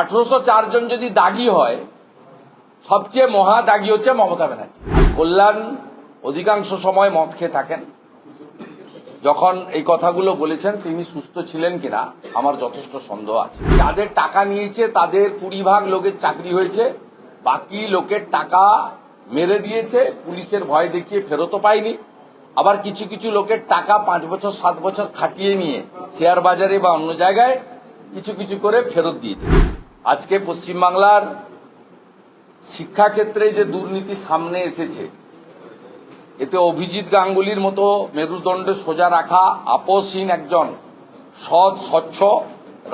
আঠারোশো জন যদি দাগি হয়, সবচেয়ে মহা দাগি হচ্ছে মমতা ব্যানার্জি। কল্যাণ অধিকাংশ সময় মদ খেয়ে থাকেন। যখন এই কথাগুলো বলেছেন, তিনি সুস্থ ছিলেন কিনা, আমার যথেষ্ট সন্দেহ আছে। যাদের টাকা নিয়েছে, তাদের কুড়ি ভাগ লোকের চাকরি হয়েছে। বাকি লোকের টাকা মেরে দিয়েছে। পুলিশের ভয় দেখিয়ে ফেরতও পায়নি। আবার কিছু কিছু লোকের টাকা পাঁচ বছর, সাত বছর খাটিয়ে নিয়ে শেয়ার বাজারে বা অন্য জায়গায় কিছু কিছু করে ফেরত দিয়েছে। আজকে পশ্চিমবাংলার শিক্ষাক্ষেত্রে যে দুর্নীতি সামনে এসেছে, এতে অভিজিৎ গাঙ্গুলির মতো মেরুদণ্ড সোজা রাখা আপসহীন একজন সৎ, স্বচ্ছ,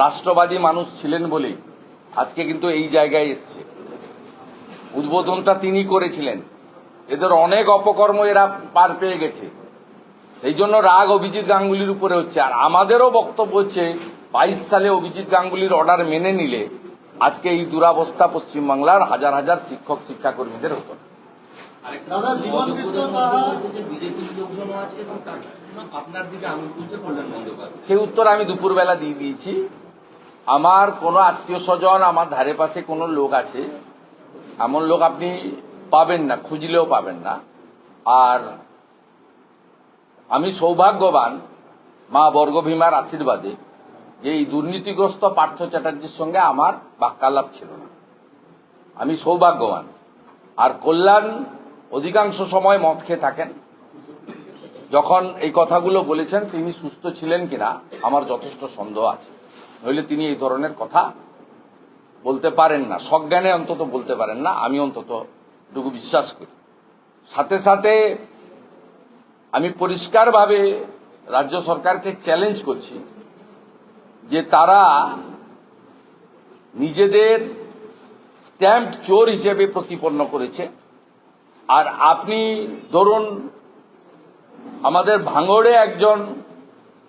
রাষ্ট্রবাদী মানুষ ছিলেন বলেই আজকে কিন্তু এই জায়গায় এসছে। উদ্বোধনটা তিনি করেছিলেন। এদের অনেক অপকর্ম এরা পার পেয়ে গেছে। সেই জন্য রাগ অভিজিৎ গাঙ্গুলির উপরে হচ্ছে। আর আমাদেরও বক্তব্য হচ্ছে, বাইশ সালে অভিজিৎ গাঙ্গুলির অর্ডার মেনে নিলে আজকে এই দুরাবস্থা পশ্চিমবাংলার হাজার হাজার শিক্ষক শিক্ষাকর্মীদের হতো। না। সেই উত্তর আমি দুপুরবেলা দিয়ে দিয়েছি। আমার কোনো আত্মীয় স্বজন আমার ধারে পাশে কোনো লোক আছে। এমন লোক আপনি পাবেন না খুঁজলেও পাবেন না। আর আমি সৌভাগ্যবান মা বর্গভীমার আশীর্বাদে যে এই দুর্নীতিগ্রস্ত পার্থ চ্যাটার্জির সঙ্গে আমার বাক্যালাপ ছিল না। আমি সৌভাগ্যবান। আর কল্যাণ অধিকাংশ সময় মদ খেয়ে থাকেন। যখন এই কথাগুলো বলেছেন, তিনি সুস্থ ছিলেন কিনা, আমার যথেষ্ট সন্দেহ আছে। নইলে তিনি এই ধরনের কথা বলতে পারেন না। সজ্ঞানে অন্তত বলতে পারেন না, আমি অন্তত এটুকু বিশ্বাস করি। সাথে সাথে আমি পরিষ্কারভাবে রাজ্য সরকারকে চ্যালেঞ্জ করছি। যে তারা নিজেদের স্ট্যাম্প চোর হিসেবে প্রতিপন্ন করেছে। আর আপনি ধরুন, আমাদের ভাঙড়ে একজন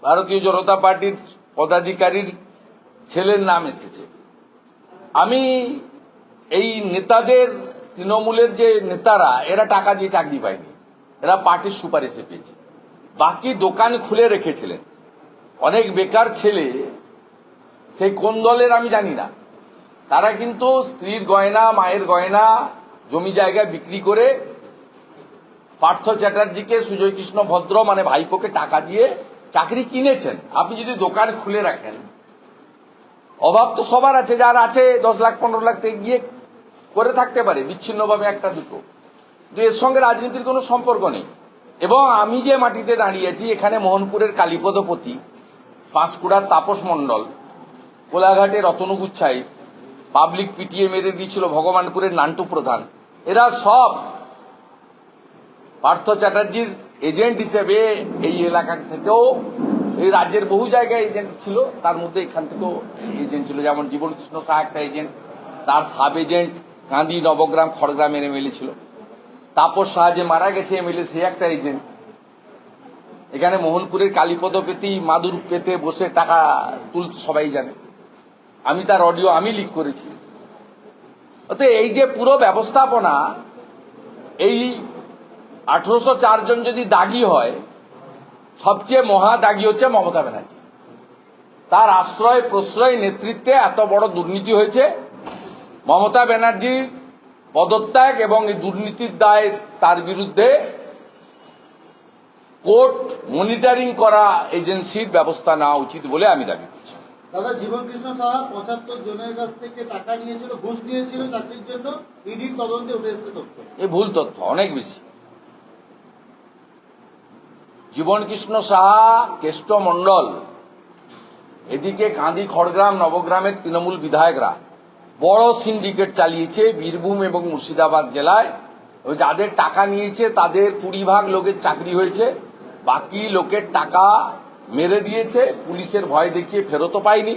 ভারতীয় জনতা পার্টির পদাধিকারীর ছেলের নাম এসেছে। আমি এই নেতাদের, তৃণমূলের যে নেতারা, এরা টাকা দিয়ে চাকরি পায়নি। এরা পার্টির সুপারিশে পেয়েছে। বাকি দোকান খুলে রেখেছিলেন। অনেক বেকার ছেলে সেই কোন দলের আমি জানি না। তারা কিন্তু স্ত্রীর গয়না, মায়ের গয়না, জমি জায়গা বিক্রি করে পার্থ চ্যাটার্জিকে সুজয় কৃষ্ণ ভদ্র মানে ভাইপোকে টাকা দিয়ে চাকরি কিনেছেন। আপনি যদি দোকান খুলে রাখেন, অভাব তো সবার আছে, যার আছে দশ লাখ, পনেরো লাখ থেকে গিয়ে করে থাকতে পারে, বিচ্ছিন্নভাবে একটা দুটো। কিন্তু এর সঙ্গে রাজনীতির কোনো সম্পর্ক নেই। এবং আমি যে মাটিতে দাঁড়িয়েছি, এখানে মোহনপুরের কালীপদপতি, পাঁশকুড়ার তাপস মণ্ডল কোলাঘাটে রতনগুচ্ছাই পাবলিক পিটিএ মেরে দিয়েছিল ভগবানপুরের নান্টু প্রধান। এরা সব পার্থ চ্যাটার্জির এজেন্ট হিসেবে এই এলাকা থেকেও, এই রাজ্যের বহু জায়গায় এজেন্ট ছিল, তার মধ্যে এখান থেকেও এজেন্ট ছিল। যেমন জীবন কৃষ্ণ শাহ একটা এজেন্ট, তার সাব এজেন্ট কান্দি নবগ্রাম খড়গ্রামের এমএলএ ছিল। তাপস শাহ যে মারা গেছে এমএলএ সে একটা এজেন্ট। এখানে মোহনপুরের কালীপদ পেতেই মাদুর পেতে বসে টাকা তুল সবাই জানে। আমি তার অডিও আমি লিক করেছি। অতএব এই যে পুরো ব্যবস্থাপনা, এই আঠারোশো জন যদি দাগি হয়, সবচেয়ে মহা দাগি হচ্ছে মমতা ব্যানার্জি। তার আশ্রয় প্রশ্রয় নেতৃত্বে এত বড় দুর্নীতি হয়েছে। মমতা ব্যানার্জির পদত্যাগ এবং এই দুর্নীতির দায় তার বিরুদ্ধে কোর্ট মনিটরিং করা এজেন্সির ব্যবস্থা নেওয়া উচিত বলে আমি দাবি করছি। দাদা জীবন কৃষ্ণ সাহা পঁচাত্তর জনের কাছ থেকে টাকা নিয়েছিল, ঘুষ নিয়েছিল চাকরির জন্য ইডির তদন্তে উঠে এসেছে তথ্য। এ ভুল তথ্য, অনেক বেশি। জীবন কৃষ্ণ সাহা, কেষ্ট মণ্ডল, এদিকে কাঁদি খড়গ্রাম, নবগ্রামের তৃণমূল বিধায়করা। বড় সিন্ডিকেট চালিয়েছে বীরভূম এবং মুর্শিদাবাদ জেলায়। ওই যাদের টাকা নিয়েছে, তাদের কুড়ি ভাগ লোকের চাকরি হয়েছে। বাকি লোকের টাকা মেরে দিয়েছে, পুলিশের ভয় দেখিয়ে ফেরতও পায়নি।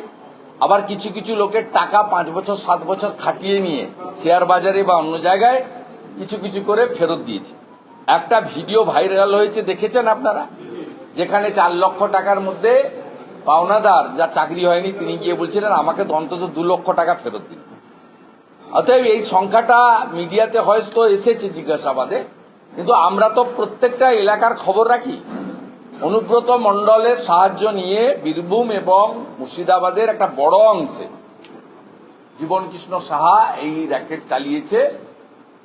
আবার কিছু কিছু লোকের টাকা পাঁচ বছর, সাত বছর খাটিয়ে নিয়ে শেয়ার বাজারে বা অন্য জায়গায় কিছু কিছু করে ফেরত দিয়েছে। একটা ভিডিও ভাইরাল হয়েছে, দেখেছেন আপনারা? যেখানে চার লক্ষ টাকার মধ্যে পাওনাদার যা চাকরি হয়নি, তিনি গিয়ে বলছিলেন, আমাকে অন্তত দু লক্ষ টাকা ফেরত দিন। অতএব এই সংখ্যাটা মিডিয়াতে হয়তো এসেছে জিজ্ঞাসাবাদে, কিন্তু আমরা তো প্রত্যেকটা এলাকার খবর রাখি। অনুব্রত মণ্ডলের সাহায্য নিয়ে বীরভূম এবং মুর্শিদাবাদের একটা বড় অংশে জীবন কৃষ্ণ সাহা এই র্যাকেট চালিয়েছে।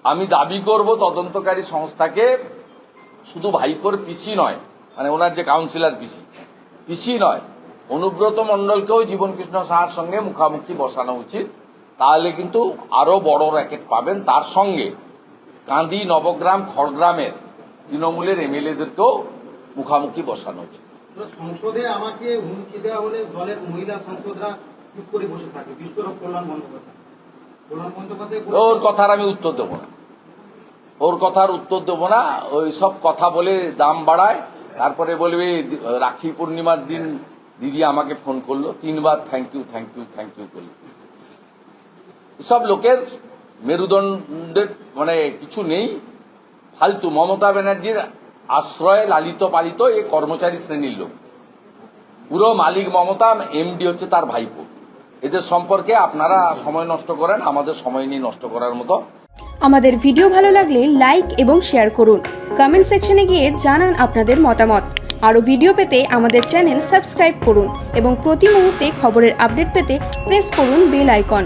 আমি দাবি করব তদন্তকারী সংস্থাকে শুধু ভাইপোর পিসি নয় মানে ওনার যে কাউন্সিলর পিসি পিসি নয়, অনুব্রত মণ্ডলকেও জীবন কৃষ্ণ সাহার সঙ্গে মুখামুখি বসানো উচিত। তাহলে কিন্তু আরও বড় র্যাকেট পাবেন। তার সঙ্গে কান্দি নবগ্রাম খড়গ্রামের তৃণমূলের এমএলএদেরকেও মুখামুখি বসানো উচিত। সংসদে আমাকে হুমকি দেওয়া হলে দলের মহিলা সাংসদরা চুপ করে বসে থাকে। বিস্ফোরক কল্যাণ বন্দ্যোপাধ্যায়। কল্যাণ বন্দ্যোপাধ্যায় ওর কথার আমি উত্তর দেবো না। ওর কথার উত্তর দেবো না। ওই সব কথা বলে দাম বাড়ায়। তারপরে বলবে রাখি পূর্ণিমার দিন দিদি আমাকে ফোন করল। তিনবার thank you thank you thank you করল। সব লোকের মেরুদণ্ডের মানে কিছু নেই। ফালতু মমতা ব্যানার্জির আশ্রয়ে লালিত পালিত এই কর্মচারী শ্রেণির লোক। পুরো মালিক মমতা এমডি হচ্ছে তার ভাইপো। এদের সম্পর্কে আপনারা সময় নষ্ট করেন, আমাদের সময় নিয়ে নষ্ট করার মতো। আমাদের ভিডিও ভালো লাগলে লাইক এবং শেয়ার করুন। কমেন্ট সেকশনে গিয়ে জানান আপনাদের মতামত। আরও ভিডিও পেতে আমাদের চ্যানেল সাবস্ক্রাইব করুন এবং প্রতি মুহূর্তে খবরের আপডেট পেতে প্রেস করুন বেল আইকন।